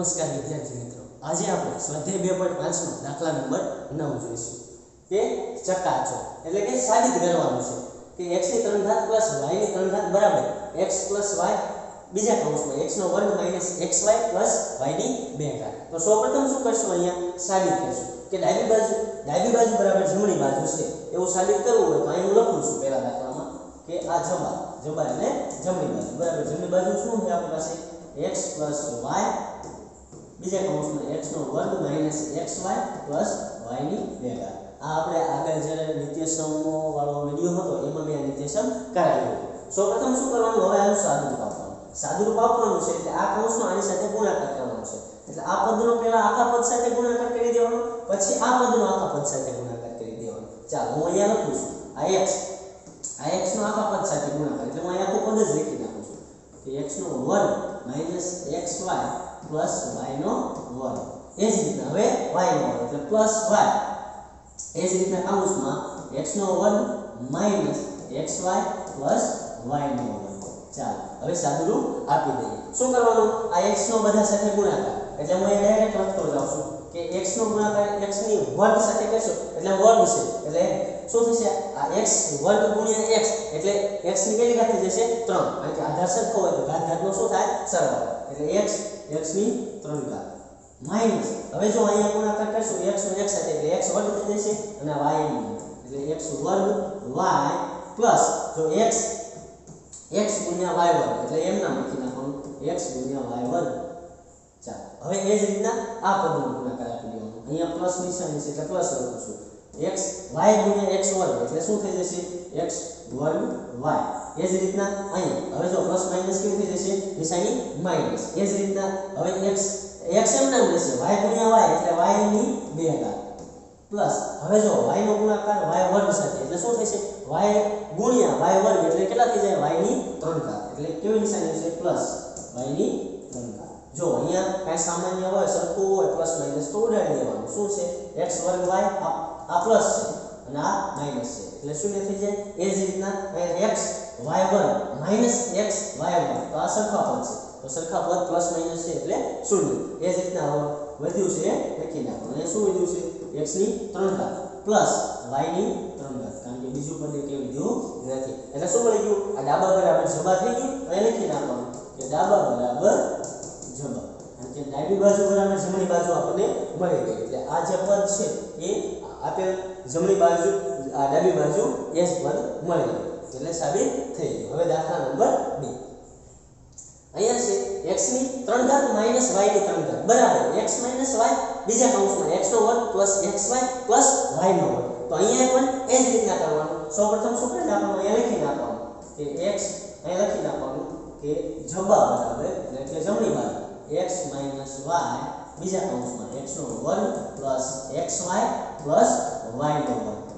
નમસ્કાર વિદ્યાર્થી મિત્રો. આજે આપણે સ્વાધ્યાય બે પોઈન્ટ પાંચનો દાખલા નંબર નવ જોઈશું. કે ચકાચો. એટલે કે સાબિત કરવાનું છે કે એક્સની ત્રણ ઘાત પ્લસ y ની ત્રણ ઘાત બરાબર એક્સ પ્લસ વાય બીજા કૌંસમાં એક્સનો વર્ગ માઇનસ વાય પ્લસ y ની બે ઘાત. તો સૌપ્રથમ શું કરશું અહીંયા? સાબિત કરશું. કે ડાબી બાજુ ડાબી બાજુ બરાબર જમણી બાજુ છે. એવું સાબિત કરવું હોય તો અહીં હું લખું છું પહેલા દાખલામાં કે આ જમા જમા એટલે જમણી બાજુ. બરાબર, જમણી બાજુ શું છે આપણી પાસે? x પ્લસ y બીજા કૌંસમાં x નો વર્ગ માઇનસ xy પ્લસ y ની બે આ આપણે આગળ જ્યારે નિત્યસમો વાળો વીડિયો હતો, એમાં મેં આ નિત્યસમ કરાવ્યો. સૌપ્રથમ શું કરવાનું? હવે આનું સાદુરૂપ આપવાનું. સાદુરૂપ આપવાનું છે એટલે આ કૌંસનો આની સાથે ગુણાકાર કરવાનો છે. એટલે આ પદનો પહેલા આખા પદ સાથે ગુણાકાર કરી દેવાનો, પછી આ પદનો આખા પદ સાથે ગુણાકાર કરી દેવાનો. ચાલો, હું અહીંયા લખું છું. આ x આ x નો આખા પદ સાથે ગુણાકાર. એટલે હું અહીંયા આખું પદ જ લખી નાખું છું. કે x નો વર્ગ માઇનસ વાય પ્લસ y નો વર્ગ. એ જ રીતના હવે y નો એટલે પ્લસ y. એ જ રીતના કૌંસમાં x નો વર્ગ માઇનસ વાય પ્લસ y નો વર્ગ. ચાલો, હવે સાદુરૂપ આપી દઈએ. શું કરવાનું? આ x નો બધા સાથે ગુણાકાર. એટલે હું એ ડાયરેક્ટ લખતો જાઉં છું કે x નો ગુણાકાર x ની વર્ગ સાથે કરશો. એટલે વર્ગ છે. એટલે શું થશે? આ x વર્ગ ગુણ્યા x એટલે x ની કેટલી ઘાત થઈ જશે? 3 કારણ કે આધાર સરખો હોય તો ઘાત ઘાતનો શું થાય? સરવાળો. એટલે x x ની 3 ઘાત. માઇનસ હવે જો અહીંયા ગુણાકાર કરશું, x નો x સાથે એટલે x વર્ગ થઈ જશે અને y ની. એટલે x વર્ગ y પ્લસ જો x x ગુણ્યા y વર્ગ, એટલે એમ નામ લખી નાખવાનું. x ગુણ્યા y વર્ગ. ચાલો. હવે એ જ રીતના આ પદનો ગુણાકાર આપી દેવાનો. અહીંયા પ્લસ નિશાની છે એટલે પ્લસ લખું છું. X, y ગુણ્યા x વર્ગ. એટલે શું થઈ જશે? X વર્ગ y. એ જ રીતના અહીંયા. હવે જો પ્લસ માઇનસ કેવું થઈ જશે? નિશાની માઇનસ એ જ રીતના હવે x x એમ નામ રહેશે y ગુણ્યા y, એટલે y ની બે ઘાત. પ્લસ હવે જો y નો ગુણાકાર y વર્ગ સાથે. એટલે શું થશે? Y ગુણ્યા y વર્ગ એટલે કેટલા થઈ જાય? Y ની 3 ઘાત. એટલે કેવી નિશાની છે પ્લસ y ની 3 ઘાત. જો અહીંયા કાંઈ સામાન્ય હોય, સરખું હોય પ્લસ માઇનસ તો ઉડાડી દેવાનું. શું છે? X વર્ગ y આ પ્લસ છે અને આ માઇનસ છે. એટલે શું થઈ જાય એ જ રીતના અહીંયા x y વર્ગ માઇનસ x y વર્ગ તો આ સરખા પદ છે. તો સરખા પદ પ્લસ માઇનસ છે એટલે શૂન્ય. એ જ રીતના વધ્યું છે લખી નાખો અને શું વધ્યું છે? x ની 3 ઘાત પ્લસ y ની 3 ઘાત. કારણ કે બીજું પદ કે વધ્યું નથી. એટલે શું મળી ગયું? આ ડાબા બરાબર જમા થઈ ગયું. અહીંયા લખી નાખવાનું કે ડાબા બરાબર જમા. કારણ કે ડાબી બાજુ બરાબર જમણી બાજુ આપણને મળી ગઈ. એટલે આ જે પદ છે એ આપેલ જમણી બાજુ, આ ડાબી બાજુ એસ પદ મળી ગયું. એટલે સાબિત થઈ ગયું. હવે દાખલા નંબર બી. અહીંયા છે x ની 3 ઘાત y ની 3 ઘાત. બરાબર. X y બીજા કૌંસમાં. X નો વર્ગ xy y નો વર્ગ. તો અહીંયા પણ એ જ રીતના કરવાનું. સૌપ્રથમ શું કરી નાખવાનું? અહીંયા લખી નાખવાનું કે x અહીંયા લખી નાખવાનું કે જબા બરાબર. એટલે જમણી બાજુ x y બીજા કૌંસમાં x નો વર્ગ પ્લસ xy પ્લસ y નો વર્ગ.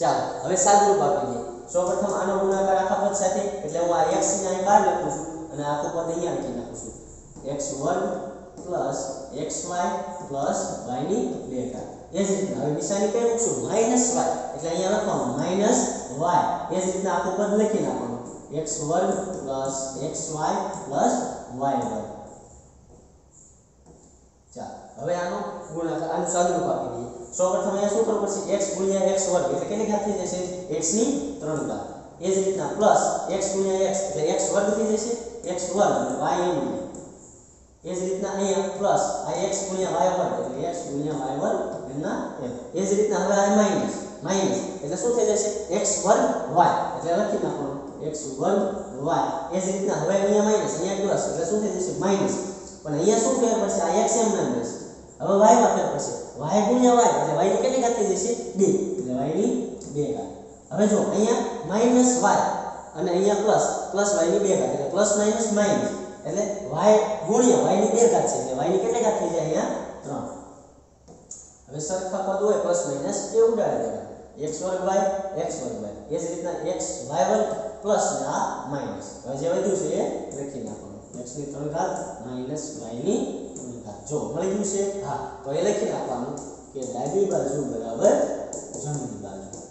ચાલો, હવે સાદુરૂપ આપી દઈએ. સૌપ્રથમ આનો ગુણાકાર આખા પદ સાથે, એટલે હું આ x ને અહીં બહાર લખું છું અને આખું પદ અહીંયા લખી નાખું છું. x વર્ગ પ્લસ xy પ્લસ y ની બે ઘાત એ જ રીતના, હવે નિશાની કઈ મૂકશું? Minus y. એટલે અહીંયા લખવાનું માઇનસ y. એ જ રીતના આખું પદ લખી નાખવાનું. x વર્ગ પ્લસ xy પ્લસ y વર્ગ. ચાલો હવે આનો ગુણાકાર, આને સાદુરૂપ આપી દઈએ સૌપ્રથમ અહીંયા શું કરવું પડશે? x ગુણ્યા x વર્ગ, એટલે કેટલી ઘાત થઈ જશે? x ની 3 ઘાત. એ જ રીતના પ્લસ x ગુણ્યા x, એટલે x વર્ગ થઈ જશે, x વર્ગ અને y એમ. એ જ રીતના અહીંયા પ્લસ આ x ગુણ્યા y વર્ગ, એટલે x ગુણ્યા y વર્ગ એમના એમ. એ જ રીતના હવે આ માઇનસ માઇનસ એટલે શું થઈ જશે? x વર્ગ y, એટલે લખી નાખવાનું. x વર્ગ y. એ જ રીતના હવે અહીંયા માઇનસ અહીંયા પ્લસ એટલે શું થઈ જશે? માઇનસ પણ અહીંયા શું કહેવા પડશે? આ x એમ નામ રહેશે. હવે y માં ફેર પડશે y ગુણ્યા y એટલે y ની કેટલી ઘાત થઈ જશે 2 એટલે y ની 2 ઘાત હવે જો અહીંયા માઇનસ y. અને અહીંયા પ્લસ પ્લસ y ની 2 ઘાત એટલે પ્લસ માઇનસ માઇનસ એટલે y ગુણ્યા y ની 2 ઘાત છે એટલે y ની કેટલી ઘાત થઈ જાય અહીંયા 3 હવે સરખા પદ હોય પ્લસ માઇનસ એ ઉડાડી દેવાના x વર્ગ y x વર્ગ y એ જ રીતના x, y વર્ગ પ્લસ ને આ માઇનસ હવે જે વધ્યું છે એ લખી નાખવાનું x ની 3 ઘાત માઇનસ y ની 3 જો મળી ગયું છે. હા, તો એ લખી નાખવાનું કે ડાબી બાજુ બરાબર જમણી